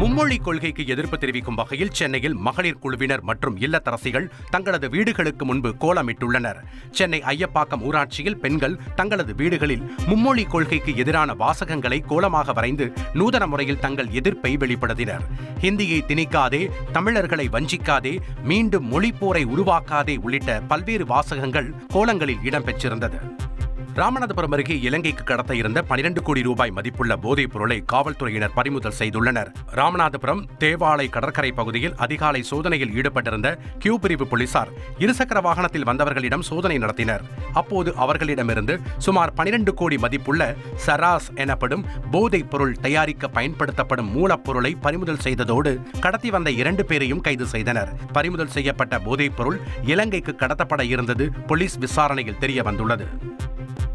மும்மொழி கொள்கைக்கு எதிர்ப்பு தெரிவிக்கும் வகையில் சென்னையில் மகளிர் குழுவினர் மற்றும் இல்லத்தரசிகள் தங்களது வீடுகளுக்கு முன்பு கோலமிட்டுள்ளனர். சென்னை ஐயப்பாக்கம் ஊராட்சியில் பெண்கள் தங்களது வீடுகளில் மும்மொழி கொள்கைக்கு எதிரான வாசகங்களை கோலமாக வரைந்து நூதன முறையில் தங்கள் எதிர்ப்பை வெளிப்படுத்தினர். ஹிந்தியை திணிக்காதே தமிழர்களை வஞ்சிக்காதே மீண்டும் மொழிப்போரை உருவாக்காதே உள்ளிட்ட பல்வேறு வாசகங்கள் கோலங்களில் இடம்பெற்றிருந்தது. ராமநாதபுரம் அருகே இலங்கைக்கு கடத்த இருந்த பனிரெண்டு கோடி ரூபாய் மதிப்புள்ள போதைப் பொருளை காவல்துறையினர் பறிமுதல் செய்துள்ளனர். ராமநாதபுரம் தேவாலை கடற்கரை பகுதியில் அதிகாலை சோதனையில் ஈடுபட்டிருந்த கியூ பிரிவு போலீசார் இருசக்கர வாகனத்தில் வந்தவர்களிடம் சோதனை நடத்தினர். அப்போது அவர்களிடமிருந்து சுமார் பனிரெண்டு கோடி மதிப்புள்ள சராஸ் எனப்படும் போதைப் பொருள் தயாரிக்க பயன்படுத்தப்படும் மூலப்பொருளை பறிமுதல் செய்ததோடு கடத்தி வந்த இரண்டு பேரையும் கைது செய்தனர். பறிமுதல் செய்யப்பட்ட போதைப் பொருள் இலங்கைக்கு கடத்தப்பட இருந்தது போலீஸ் விசாரணையில் தெரிய வந்துள்ளது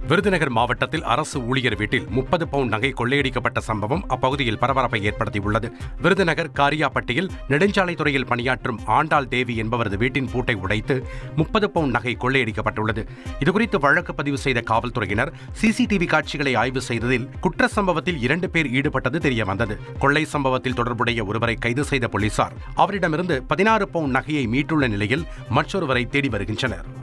விருதுநகர் மாவட்டத்தில் அரசு ஊழியர் வீட்டில் முப்பது பவுண்ட் நகை கொள்ளையடிக்கப்பட்ட சம்பவம் அப்பகுதியில் பரபரப்பை ஏற்படுத்தியுள்ளது. விருதுநகர் காரியாப்பட்டியில் நெடுஞ்சாலைத்துறையில் பணியாற்றும் ஆண்டாள் தேவி என்பவரது வீட்டின் பூட்டை உடைத்து முப்பது பவுண்ட் நகை கொள்ளையடிக்கப்பட்டுள்ளது. இதுகுறித்து வழக்கு பதிவு செய்த காவல்துறையினர் சிசிடிவி காட்சிகளை ஆய்வு செய்ததில் குற்ற சம்பவத்தில் இரண்டு பேர் ஈடுபட்டது தெரியவந்தது. கொள்ளை சம்பவத்தில் தொடர்புடைய ஒருவரை கைது செய்த போலீசார் அவரிடமிருந்து பதினாறு பவுண்ட் நகையை மீட்டுள்ள நிலையில் மற்றொருவரை தேடி வருகின்றனர்.